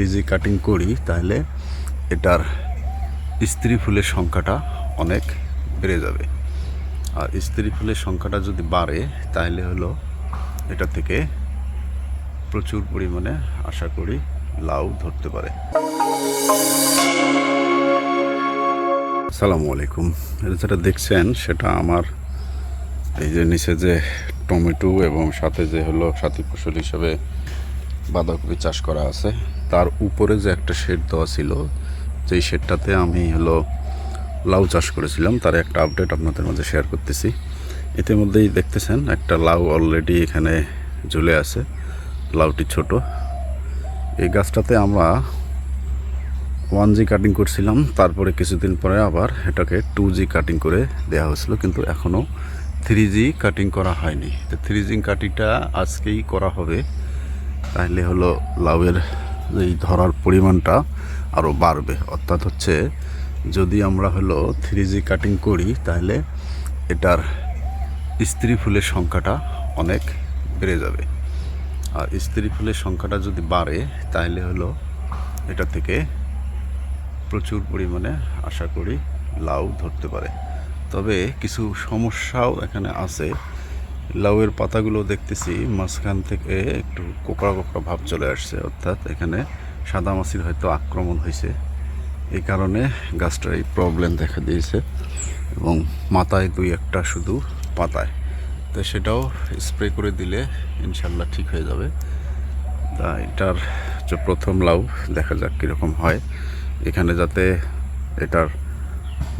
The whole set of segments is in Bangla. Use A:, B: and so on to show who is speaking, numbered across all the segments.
A: কেজি কাটিং করি, তাহলে এটার স্ত্রী ফুলের সংখ্যাটা অনেক বেড়ে যাবে। আর স্ত্রী ফুলের সংখ্যাটা যদি বাড়ে, তাহলে হলো এটা থেকে প্রচুর পরিমাণে আশা করি লাউ ধরতে পারে। আসসালামু আলাইকুম। যেটা দেখছেন, সেটা আমার এই যে নিচে যে টমেটো এবং সাথে যে হলো সাথী ফসল হিসেবে বাঁধাকপি চাষ করা আছে। তার উপরে যে একটা শেড দেওয়া ছিল, যেই শেডটাতে আমি হলো লাউ চাষ করেছিলাম, তার একটা আপডেট আপনাদের মাঝে শেয়ার করতেছি। ইতিমধ্যেই দেখতেছেন, একটা লাউ অলরেডি এখানে ঝুলে আছে, লাউটি ছোট। এই গাছটাতে আমরা ওয়ান জি কাটিং করছিলাম, তারপরে কিছুদিন পরে আবার এটাকে টু জি কাটিং করে দেওয়া হয়েছিল, কিন্তু এখনও থ্রি জি কাটিং করা হয়নি। তো থ্রি জি কাটিংটা আজকেই করা হবে। তাহলে হলো লাউয়ের এই ধরার পরিমাণটা আরও বাড়বে। অর্থাৎ হচ্ছে যদি আমরা হলো থ্রি জি কাটিং করি, তাহলে এটার স্ত্রী ফুলের সংখ্যাটা অনেক বেড়ে যাবে। আর স্ত্রী ফুলের সংখ্যাটা যদি বাড়ে, তাহলে হলো এটা থেকে প্রচুর পরিমাণে আশা করি লাউ ধরতে পারে। তবে কিছু সমস্যাও এখানে আছে। লাউয়ের পাতাগুলো দেখতেছি, মাঝখান থেকে একটু কোকড়া কোকড়া ভাব চলে আসছে, অর্থাৎ এখানে সাদা মাছির হয়তো আক্রমণ হয়েছে। এই কারণে গাছটার এই প্রবলেম দেখা দিয়েছে এবং মাথায় দুই একটা শুধু পাতায়। তো সেটাও স্প্রে করে দিলে ইনশাল্লাহ ঠিক হয়ে যাবে। তা এটার যে প্রথম লাউ, দেখা যাক কীরকম হয়। এখানে যাতে এটার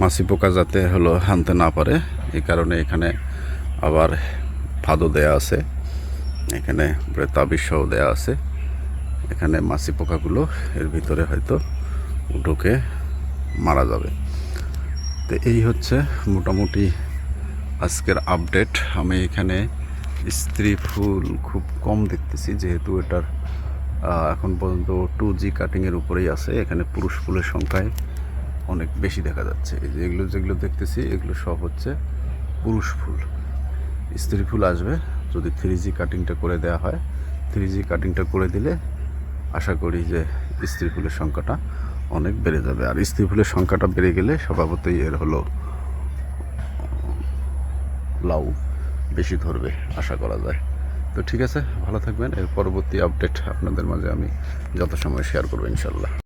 A: মাছি পোকা যাতে হলো, হানতে না পারে, এই কারণে এখানে আবার ফাদও দেয়া আছে, এখানে তাবিজসহ দেয়া আছে। এখানে মাছি পোকাগুলো এর ভিতরে হয়তো ঢুকে মারা যাবে। তো এই হচ্ছে মোটামুটি আজকের আপডেট। আমি এখানে স্ত্রী ফুল খুব কম দেখতেছি, যেহেতু এটার এখন পর্যন্ত টু জি কাটিংয়ের উপরেই আছে। এখানে পুরুষ ফুলের সংখ্যায় অনেক বেশি দেখা যাচ্ছে। এই যে এগুলো যেগুলো দেখতেছি, এগুলো সব হচ্ছে পুরুষ ফুল। স্ত্রী ফুল আসবে, যদি থ্রি জি কাটিংটা করে দেওয়া হয়। থ্রি জি কাটিংটা করে দিলে আশা করি যে স্ত্রী ফুলের সংখ্যাটা অনেক বেড়ে যাবে। আর স্ত্রী ফুলের সংখ্যাটা বেড়ে গেলে স্বভাবতই এর হলো লাউ বেশি ধরবে আশা করা যায়। তো ঠিক আছে, ভালো থাকবেন। এর পরবর্তী আপডেট আপনাদের মাঝে আমি যত সময় শেয়ার করব ইনশাল্লাহ